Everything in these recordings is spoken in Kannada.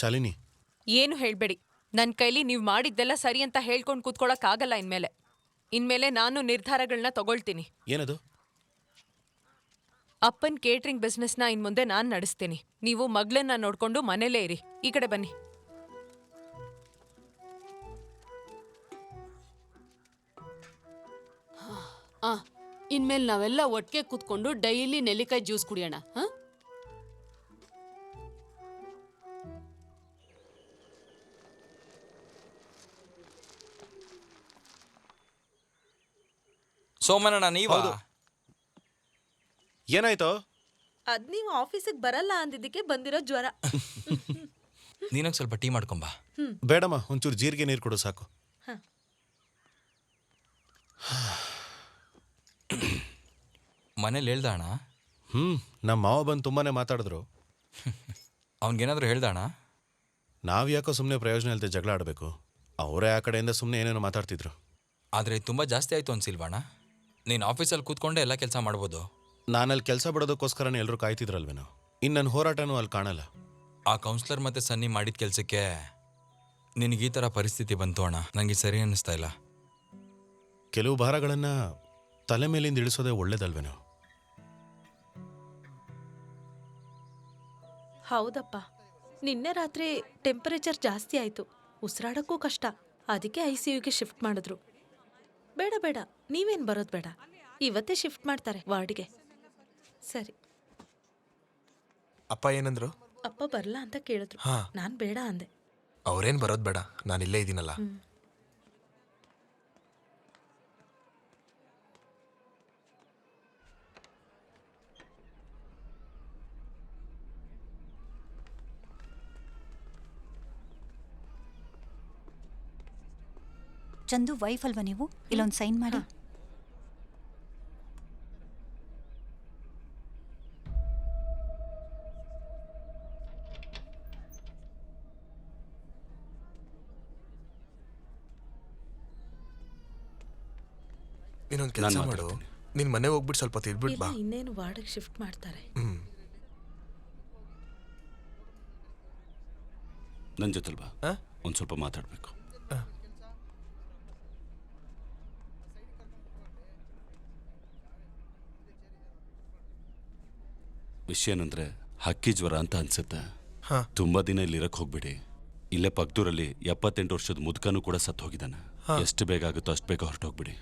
ಶಾಲಿನಿ. ಏನು ಹೇಳಬೇಡಿ. ನನ್ನ ಕೈಲಿ ನೀವು ಮಾಡಿದ್ದೆಲ್ಲ ಸರಿ ಅಂತ ಹೇಳ್ಕೊಂಡು ಕೂತ್ಕೊಳ್ಳೋಕ್ಕಾಗಲ್ಲ ಇನ್ಮೇಲೆ. ಇನ್ಮೇಲೆ ನಾನು ನಿರ್ಧಾರಗಳನ್ನ ತಗೊಳ್ತೀನಿ. ಏನದು? ಅಪ್ಪನ್ ಕೇಟ್ರಿಂಗ್ ಬಿಸ್ನೆಸ್ನ ಇನ್ ಮುಂದೆ ನಾನು ನಡೆಸ್ತೀನಿ. ನೀವು ಮಗಳನ್ನ ನೋಡ್ಕೊಂಡು ಮನೇಲೇ ಇರಿ. ಈ ಕಡೆ ಬನ್ನಿ. ಆ ಇನ್ಮೇಲೆ ನಾವೆಲ್ಲ ಒಟ್ಟಿಗೆ ಕೂತ್ಕೊಂಡು ಡೈಲಿ ನೆಲ್ಲಿಕಾಯಿ ಜ್ಯೂಸ್ ಕುಡಿಯೋಣ ಹಾ? ಸೋಮನಣ್ಣ ನೀವಾ? ಏನಾಯ್ತು? ಅದ್ ನೀವು ಆಫೀಸಿಗೆ ಬರಲ್ಲ ಅಂದಿದ್ದಕ್ಕೆ ಬಂದಿರೋ ಜ್ವರ. ನೀನೊಂದು ಸ್ವಲ್ಪ ಟೀ ಮಾಡ್ಕೊಂಬಾ ಬೇಡಮ್ಮ ಒಂಚೂರು ಜೀರಿಗೆ ನೀರು ಕೊಡು ಸಾಕು. ಮನೇಲಿ ಹೇಳ್ದ ಅಣ್ಣ? ಹ್ಞೂ ನಮ್ಮ ಮಾವ ಬಂದು ತುಂಬಾನೇ ಮಾತಾಡಿದ್ರು. ಅವ್ನಿಗೇನಾದ್ರೂ ಹೇಳ್ದ ಅಣ್ಣ? ನಾವು ಯಾಕೋ ಸುಮ್ಮನೆ ಪ್ರಯೋಜನ ಇಲ್ಲದೆ ಜಗಳ ಆಡಬೇಕು. ಅವರೇ ಆ ಕಡೆಯಿಂದ ಸುಮ್ಮನೆ ಏನೇನೋ ಮಾತಾಡ್ತಿದ್ರು. ಆದರೆ ತುಂಬ ಜಾಸ್ತಿ ಆಯಿತು ಅನ್ಸಿಲ್ವಣ್ಣ ನೀನು ಆಫೀಸಲ್ಲಿ ಕೂತ್ಕೊಂಡೇ ಎಲ್ಲ ಕೆಲಸ ಮಾಡ್ಬೋದು. ನಾನಲ್ಲಿ ಕೆಲಸ ಬಿಡೋದಕ್ಕೋಸ್ಕರನೇ ಎಲ್ಲರೂ ಕಾಯ್ತಿದ್ರಲ್ವೇನೋ? ಇನ್ನು ನನ್ನ ಹೋರಾಟನೂ ಅಲ್ಲಿ ಕಾಣಲ್ಲ. ಆ ಕೌನ್ಸ್ಲರ್ ಮತ್ತೆ ಸನ್ನಿ ಮಾಡಿದ ಕೆಲಸಕ್ಕೆ ನಿನಗೆ ಈ ಥರ ಪರಿಸ್ಥಿತಿ ಬಂತು ಅಣ್ಣ. ನನಗೆ ಸರಿ ಅನ್ನಿಸ್ತಾ ಇಲ್ಲ. ಕೆಲವು ಭಾರಗಳನ್ನು ತಲೆ ಮೇಲಿಂದ ಇಳಿಸೋದೇ ಒಳ್ಳೇದಲ್ವೇನೋ? ಹೌದಪ್ಪ. ನಿನ್ನೆ ರಾತ್ರಿ ಟೆಂಪರೇಚರ್ ಜಾಸ್ತಿ ಆಯಿತು. ಉಸಿರಾಡೋಕ್ಕೂ ಕಷ್ಟ. ಅದಕ್ಕೆ ಐ ಸಿ ಯುಗೆ ಶಿಫ್ಟ್ ಮಾಡಿದ್ರು. ಬೇಡ ಬೇಡ. ನೀವೇನು ಬರೋದು ಬೇಡ. ಇವತ್ತೇ ಶಿಫ್ಟ್ ಮಾಡ್ತಾರೆ ವಾರ್ಡ್ಗೆ. ಸರಿ. ಅಪ್ಪ ಏನಂದ್ರು? ಅಪ್ಪ ಬರಲ್ಲ ಅಂತ ಕೇಳಿದ್ರು. ನಾನು ನಾನ್ ಬೇಡ ಅಂದೆ. ಅವ್ರೇನ್ ಬರೋದ್ ಬೇಡ. ನಾನು ಇಲ್ಲೇ ಇದ್ದೀನಲ್ಲ ಚಂದು ವೈಫ್ ಅಲ್ವಾ ನೀವು? ಇಲ್ಲೊಂದು ಸೈನ್ ಮಾಡಿ. ಇನ್ನೊಂದು ಕೆಲಸ ಮಾಡು. ಮಾತಾಡ್ತೀನಿ. ನಿನ್ ಮನೆ ಹೋಗ್ಬಿಟ್ಟು ಸ್ವಲ್ಪ ಹೊತ್ತು ಇದ್ಬಿಟ್ ಬಾ. ಇನ್ನೇನು ವಾರ್ಡ್ಗೆ ಶಿಫ್ಟ್ ಮಾಡ್ತಾರೆ. ಹ್ಞೂ ನನ್ನ ಜೊತೆಲ್ ಬಾ ಆ? ಒಂದು ಸ್ವಲ್ಪ ಮಾತಾಡಬೇಕು. ವಿಷಯ ಏನಂದ್ರೆ ಹಕ್ಕಿ ಜ್ವರ ಅಂತ ಅನ್ಸುತ್ತೆ. ಹಾ. ತುಂಬಾ ದಿನ ಇಲ್ಲಿ ಇರಕ್ ಹೋಗ್ಬಿಡಿ. ಇಲ್ಲೇ ಪಕ್ದೂರಲ್ಲಿ ಎಪ್ಪತ್ತೆಂಟು ವರ್ಷದ ಮುದುಕನೂ ಕೂಡ ಸತ್ತು ಹೋಗಿದ್ದಾನೆ. ಎಷ್ಟು ಬೇಗ ಆಗುತ್ತೋ ಅಷ್ಟು ಬೇಗ ಹೊರಟೋಗ್ಬಿಡಿ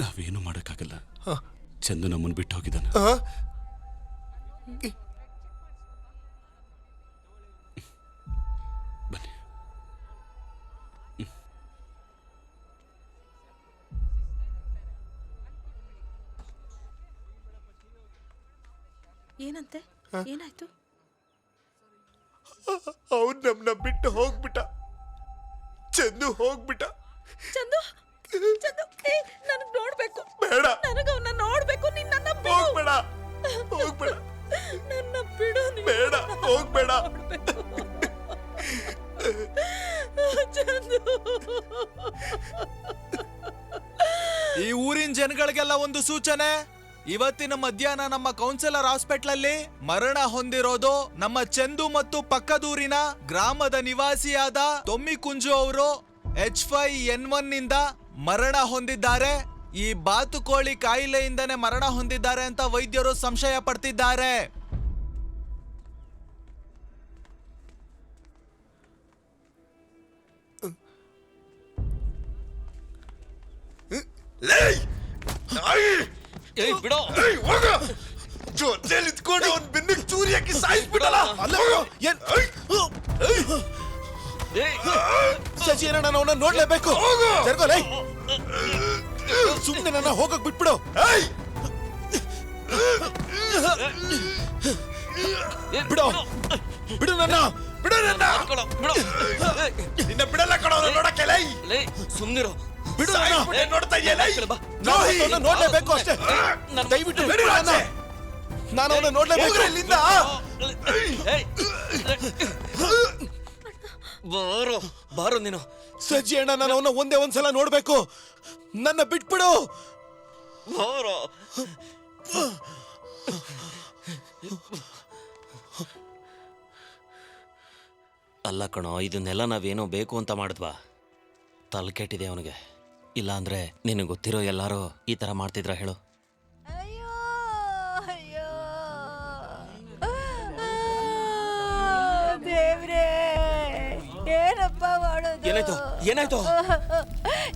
ನಾವೇನು ಮಾಡೋಕ್ಕಾಗಲ್ಲ. ಹಾ. ಚಂದು ನಮ್ಮನ್ನು ಬಿಟ್ಟು ಹೋಗಿದ್ದಾನೆ. ಆ? ಏನಂತೆ? ಏನಾಯ್ತು? ಅವ್ನ್ ನಮ್ಮನ್ನ ಬಿಟ್ಟು ಹೋಗ್ಬಿಟ್ಟ. ಚಂದು ಹೋಗ್ಬಿಟ್ಟ. ಚಂದು? ಚಂದು ಏ ನನಗ್ ನೋಡ್ಬೇಕು. ಬೇಡ. ನನಗೆ ಅವನ್ನ ನೋಡ್ಬೇಕು ನೀನ್ ನನ್ನ ಬಿಡು. ಹೋಗ್ಬೇಡ. ಹೋಗ್ಬೇಡ. ನನ್ನ ಬಿಡು. ಬೇಡ. ಹೋಗ್ಬೇಡ. ಚಂದು. ಈ ಊರಿನ ಜನಗಳಿಗೆಲ್ಲ ಒಂದು ಸೂಚನೆ. ಇವತ್ತಿನ ಮಧ್ಯಾಹ್ನ ನಮ್ಮ ಕೌನ್ಸಿಲರ್ ಹಾಸ್ಪಿಟ್ಲಲ್ಲಿ ಮರಣ ಹೊಂದಿರೋದು ನಮ್ಮ ಚಂದು ಮತ್ತು ಪಕ್ಕದೂರಿನ ಗ್ರಾಮದ ನಿವಾಸಿಯಾದ ತೊಮ್ಮಿಕುಂಜು ಅವರು ಎಚ್ ಫೈ ಎನ್ ಒನ್ನಿಂದ ಮರಣ ಹೊಂದಿದ್ದಾರೆ. ಈ ಬಾತುಕೋಳಿ ಕಾಯಿಲೆಯಿಂದನೇ ಮರಣ ಹೊಂದಿದ್ದಾರೆ ಅಂತ ವೈದ್ಯರು ಸಂಶಯ ಪಡ್ತಿದ್ದಾರೆ! ಏಯ್ ಬಿಡೋ! ಜೊತೆಲಿ ಇದ್ಕೊಂಡು ಅವ್ನ್ ಬೆನ್ನಿಗೆ ಚೂರಿ ಹಾಕಿ ಸಾಯಿಸ್ಬಿಟ್ಟಲ್ಲ. ಏನ್? ಶಶಿ ನಾನು ನೋಡಲೇಬೇಕು. ನೋಡ್ಲೇಬೇಕು ಜರ್ಗೋಲೇ ಸುಮ್ಮನೆ ನನ್ನ ಹೋಗಕ್ ಬಿಟ್ಬಿಡು! ಬಿಡು. ಬಿಡು. ನನ್ನ. ಬಿಡು ನನ್ನ. ನಿನ್ನ ಬಿಡಲ್ಲ ಕಣೋ ಅವ್ನ ನೋಡಕ್ಕೆ ಲೈ ಸುಮ್ನಿರೋ. ಬಿಡು. ಸಾಯಿಸ್ಬಿಟ್ಟೆ. ನೋಡ್ತಾ ಇದೆಯಾ ಲೈ ನಾನು ಅವನ್ನ ನೋಡ್ಲೇಬೇಕು ಅಷ್ಟೇ. ದಯವಿಟ್ಟು ಬಿಡು ನನ್ನ. ನಾನು. ಅವನ್ನ ನೋಡ್ಲೇಬೇಕು. ಇಲ್ಲಿಂದ. ಬಾರೋ. ಬಾರೋ ನೀನು. ಸಜ್ಜಿ ಅಣ್ಣ ನಾನು ಅವನ್ನ ಒಂದೇ ಒಂದ್ಸಲ ನೋಡ್ಬೇಕು. ನನ್ನ ಬಿಟ್ಬಿಡು. ಬಾರೋ. ಅಲ್ಲ ಕಣೋ ಇದನ್ನೆಲ್ಲ ನಾವೇನೋ ಬೇಕು ಅಂತ ಮಾಡಿದ್ವಾ? ತಲೆ ಕೆಟ್ಟಿದೆ ಅವನಿಗೆ. ಇಲ್ಲ ಅಂದ್ರೆ ನಿನಗೆ ಗೊತ್ತಿರೋ ಎಲ್ಲಾರು ಈ ತರ ಮಾಡ್ತಿದ್ರ ಹೇಳು. ಅಯ್ಯೋ ಅಯ್ಯೋ. ದೇವ್ರೇ ಏನಪ್ಪ ಮಾಡೋದು? ಏನಾಯ್ತು? ಏನಾಯ್ತು?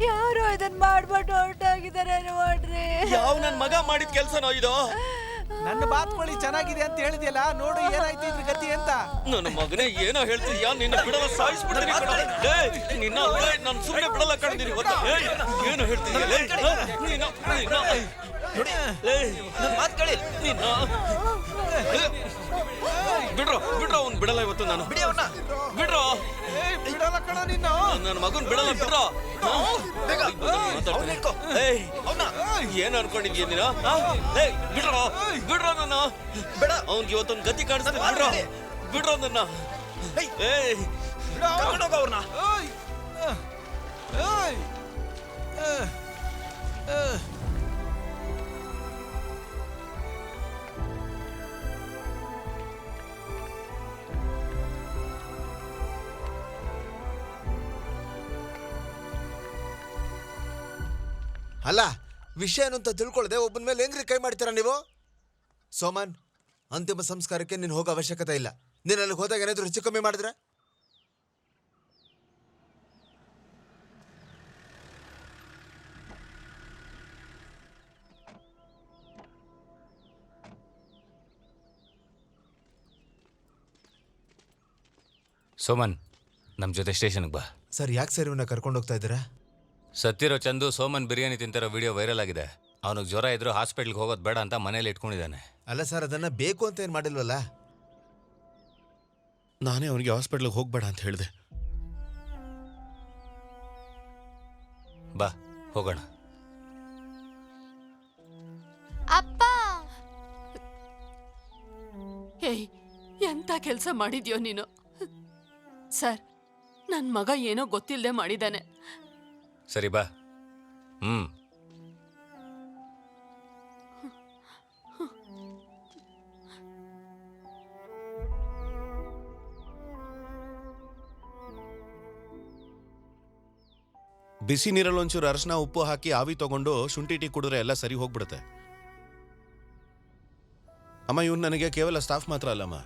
ಯಾರು ಇದನ್ ಮಾಡ್ಬಿಟ್ಟು ಹೊರಟಾಗಿದ್ದಾರೆ ನೋಡ್ರಿ. ಯಾವ ನನ್ನ ಮಗ ಮಾಡಿದ ಕೆಲ್ಸನೋ ಇದು? ನನ್ನ ಬಾತ್ಕೋಳಿ ಚೆನ್ನಾಗಿದೆ ಅಂತ ಹೇಳಿದ್ಯಲ್ಲ ನೋಡು ಏನಾಯ್ತು ಇದ್ರ ಗತಿ ಅಂತ. ನನ್ನ ಮಗನೇ ಏನೋ ಹೇಳ್ತಿದ್ಯಾ? ನಿನ್ನ ಬಿಡಲ್ಲ ಸಾಯಿಸ್ಬಿಡ್ತೀನಿ ಕಣೋ. ಏಯ್, ನಿನ್ನ ನಾನು ಸುಮ್ಮನೆ ಬಿಡಲ್ಲ ಕಣ್ದಿನಿ ಗೊತ್ತಾ? ಏಯ್, ಏನು ಹೇಳ್ತಿದ್ಯಾ? ಲೇ? ನಿನ್ನ ನೋಡಿ ನನ್ನ ಮಾತು ಕೇಳಿ. ನಿನ್ನ ಏ, ಬಿಡ್ರೋ ಬಿಡ್ರೋ ಅವ್ನು ಬಿಡಲ್ಲ ಇವತ್ತು ನಾನು. ಬಿಡಿ ಅವನ್ನ ಬಿಡ್ರೋ. ಬಿಡಲ್ಲ ಕಣ ನಿನ್ನ ನನ್ನ ಮಗನ್ ಬಿಡಲ್ಲ ಬಿಡ್ರೋ. ಏಯ್ ಏನ್ ಅನ್ಕೊಂಡಿದ್ಯ ನೀನು? ಹೇ ಬಿಡ್ರ ಬಿಡ್ರೋ ನನ್ನ. ಬಿಡ ಅವ್ನ್ಗೆ ಇವತ್ತೊಂದು ಗತಿ ಕಾಣಿಸ್ತೀನಿ ಬಿಡ್ರೋ ಬಿಡ್ರೋ ನನ್ನ. ಏಯ್. ಕರ್ಕೊಂಡೋಗ ಅವ್ರನ್ನ ಅಲ್ಲ ವಿಷಯ ಏನು ಅಂತ ತಿಳ್ಕೊಳ್ಳದೆ ಒಬ್ಬನ ಮೇಲೆ ಹೆಂಗ್ರಿ ಕೈ ಮಾಡ್ತೀರಾ ನೀವು? ಸೋಮನ್ ಅಂತಿಮ ಸಂಸ್ಕಾರಕ್ಕೆ ನೀನು ಹೋಗೋ ಅವಶ್ಯಕತೆ ಇಲ್ಲ. ನೀನು ಅಲ್ಲಿಗೆ ಹೋದಾಗ ಏನಾದರೂ ಹೆಚ್ಚು ಕಮ್ಮಿ ಮಾಡಿದ್ರೆ? ಸೋಮನ್ ನಮ್ಮ ಜೊತೆ ಸ್ಟೇಷನ್ಗೆ ಬಾ. ಸರ್ ಯಾಕೆ ಸರ್ ಇವನ್ನ ಕರ್ಕೊಂಡು ಹೋಗ್ತಾ ಇದ್ದೀರಾ? ಸತ್ತಿರೋ ಚಂದು ಸೋಮನ್ ಬಿರಿಯಾನಿ ತಿಂತಿರೋ ವಿಡಿಯೋ ವೈರಲ್ ಆಗಿದೆ. ಅವನಿಗೆ ಜ್ವರ ಇದ್ರು ಹಾಸ್ಪಿಟ್ಲ್ಗೆ ಹೋಗೋದು ಬೇಡ ಅಂತ ಮನೇಲಿ ಇಟ್ಕೊಂಡಿದ್ದಾನೆ. ಅಲ್ಲ ಸರ್ ಅದನ್ನ ಬೇಕು ಅಂತ ಏನು ಮಾಡಿಲ್ವಲ್ಲ? ನಾನೇ ಅವನಿಗೆ ಹಾಸ್ಪಿಟ್ಲಿಗೆ ಹೋಗ್ಬೇಡ ಅಂತ ಹೇಳಿದೆ. ಬಾ ಹೋಗೋಣ. ಅಪ್ಪ! ಏಯ್ ಎಂತ ಕೆಲಸ ಮಾಡಿದ್ಯೋ ನೀನು? ಸರ್ ನನ್ನ ಮಗ ಏನೋ ಗೊತ್ತಿಲ್ಲದೆ ಮಾಡಿದಾನೆ ಸರಿ, ಬಾ. ಹ್ಞೂ ಬಿಸಿ ನೀರಲ್ಲಿ ಒಂಚೂರು ಅರಶಿನ, ಉಪ್ಪು ಹಾಕಿ ಆವಿ ತಗೊಂಡು ಶುಂಠಿ ಟೀ ಕುಡಿದ್ರೆ ಎಲ್ಲ ಸರಿ ಹೋಗ್ಬಿಡುತ್ತೆ. ಅಮ್ಮ, ಇವ್ನು ನನಗೆ ಕೇವಲ ಸ್ಟಾಫ್ ಮಾತ್ರ ಅಲ್ಲಮ್ಮ.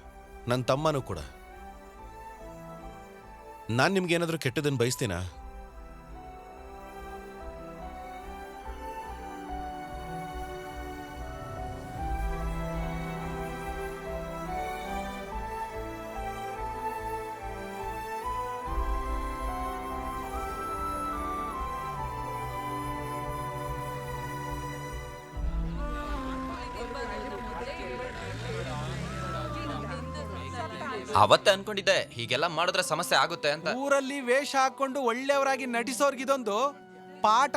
ನನ್ನ ತಮ್ಮನೂ ಕೂಡ. ನಾನು ನಿಮ್ಗೆ ಏನಾದರೂ ಕೆಟ್ಟದನ್ನು ಬಯಸ್ತೀನಾ? ಅವತ್ತೇ ಅನ್ಕೊಂಡಿದ್ದೆ ಹೀಗೆಲ್ಲ ಮಾಡಿದ್ರೆ ಸಮಸ್ಯೆ ಆಗುತ್ತೆ ಅಂತ. ಊರಲ್ಲಿ ವೇಷ ಹಾಕೊಂಡು ಒಳ್ಳೆಯವರಾಗಿ ನಟಿಸೋರ್ಗಿದೊಂದು ಪಾಠ.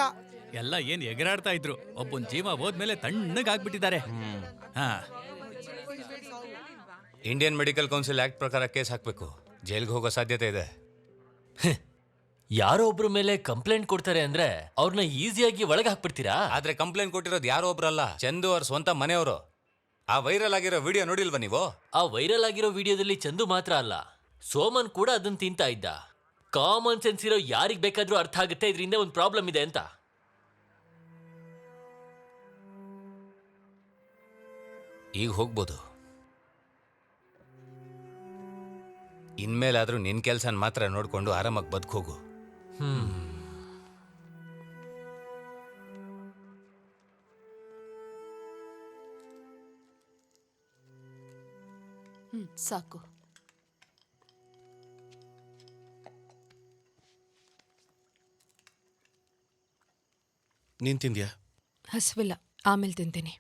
ಎಲ್ಲ ಏನ್ ಎಗರಾಡ್ತಾ ಇದ್ರು. ಒಬ್ಬನ್ ಜೀವ ಹೋದ್ಮೇಲೆ ತಣ್ಣಗಾಗ್ಬಿಟ್ಟಿದ್ದಾರೆ. ಹಾ. ಇಂಡಿಯನ್ ಮೆಡಿಕಲ್ ಕೌನ್ಸಿಲ್ ಆಕ್ಟ್ ಪ್ರಕಾರ ಕೇಸ್ ಹಾಕಬೇಕು. ಜೈಲ್ಗೆ ಹೋಗೋ ಸಾಧ್ಯತೆ ಇದೆ. ಯಾರೋ ಒಬ್ರ ಮೇಲೆ ಕಂಪ್ಲೇಂಟ್ ಕೊಡ್ತಾರೆ ಅಂದ್ರೆ ಅವ್ರನ್ನ ಈಸಿಯಾಗಿ ಒಳಗೆ ಹಾಕ್ಬಿಡ್ತೀರಾ? ಆದ್ರೆ ಕಂಪ್ಲೇಂಟ್ ಕೊಟ್ಟಿರೋದು ಯಾರೋ ಒಬ್ರಲ್ಲ. ಚಂದು ಅವ್ರ ಸ್ವಂತ ಮನೆಯವರು. ಆ ವೈರಲ್ ಆಗಿರೋ ವಿಡಿಯೋ ನೋಡಿಲ್ವಾ ನೀವು? ಆ ವೈರಲ್ ಆಗಿರೋ ವಿಡಿಯೋದಲ್ಲಿ ಚಂದು ಮಾತ್ರ ಅಲ್ಲ. ಸೋಮನ್ ಕೂಡ ಅದನ್ನ ತಿಂತಾ ಇದ್ದ. ಕಾಮನ್ ಸೆನ್ಸ್ ಇರೋ ಯಾರಿಗ್ ಬೇಕಾದ್ರೂ ಅರ್ಥ ಆಗುತ್ತೆ ಇದರಿಂದ ಒಂದು ಪ್ರಾಬ್ಲಮ್ ಇದೆ ಅಂತ. ಈಗ ಹೋಗ್ಬೋದು. ಇನ್ಮೇಲಾದ್ರೂ ನಿನ್ ಕೆಲ್ಸನ ಮಾತ್ರ ನೋಡ್ಕೊಂಡು ಆರಾಮಾಗಿ ಬದುಕೋಗು ಹ್ಮ್. ಸಾಕು. ನೀನು ತಿಂದ್ಯಾ? ಹಸಿವಿಲ್ಲ ಆಮೇಲೆ ತಿಂತೀನಿ.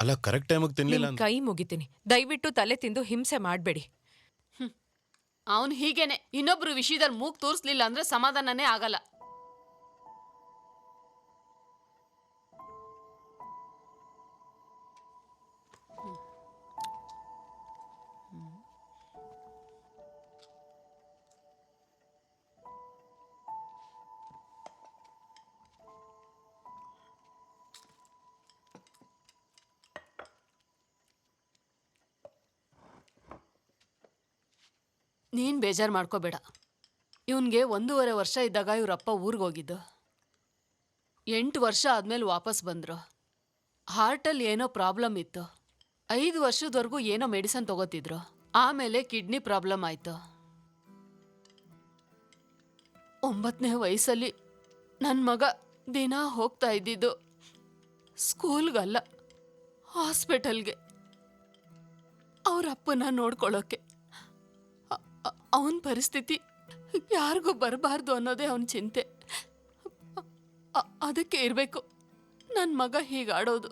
ಅಲ್ಲ ಕರೆಕ್ಟ್ ಟೈಮಿಗೆ ತಿನ್ಲಿಲ್ಲ ನಿಮ್ ಕೈ ಮುಗಿತೀನಿ. ದಯವಿಟ್ಟು ತಲೆ ತಿಂದು ಹಿಂಸೆ ಮಾಡಬೇಡಿ. ಅವನು ಹೀಗೇನೆ. ಇನ್ನೊಬ್ರು ವಿಷಯದಲ್ಲಿ ಮೂಗ್ ತೋರಿಸ್ಲಿಲ್ಲ ಅಂದ್ರೆ ಸಮಾಧಾನನೇ ಆಗಲ್ಲ. ನೀನು ಬೇಜಾರು ಮಾಡ್ಕೋಬೇಡ. ಇವನಿಗೆ ಒಂದೂವರೆ ವರ್ಷ ಇದ್ದಾಗ ಇವರಪ್ಪ ಊರಿಗೆ ಹೋಗಿದ್ದು. ಎಂಟು ವರ್ಷ ಆದಮೇಲೆ ವಾಪಸ್ ಬಂದರು. ಹಾರ್ಟಲ್ಲಿ ಏನೋ ಪ್ರಾಬ್ಲಮ್ ಇತ್ತು. ಐದು ವರ್ಷದವರೆಗೂ ಏನೋ ಮೆಡಿಸನ್ ತಗೋತಿದ್ರು. ಆಮೇಲೆ ಕಿಡ್ನಿ ಪ್ರಾಬ್ಲಮ್ ಆಯಿತು. ಒಂಬತ್ತನೇ ವಯಸ್ಸಲ್ಲಿ ನನ್ನ ಮಗ ದಿನ ಹೋಗ್ತಾ ಇದ್ದಿದ್ದು ಸ್ಕೂಲ್ಗಲ್ಲ, ಹಾಸ್ಪಿಟಲ್ಗೆ. ಅವ್ರ ಅಪ್ಪನ ನೋಡ್ಕೊಳ್ಳೋಕೆ ಅವನ ಪರಿಸ್ಥಿತಿ ಯಾರಿಗೂ ಬರಬಾರ್ದು ಅನ್ನೋದೇ ಅವನ ಚಿಂತೆ. ಅದಕ್ಕೆ ಇರಬೇಕು. ನನ್ನ ಮಗ ಹೀಗಾಡೋದು.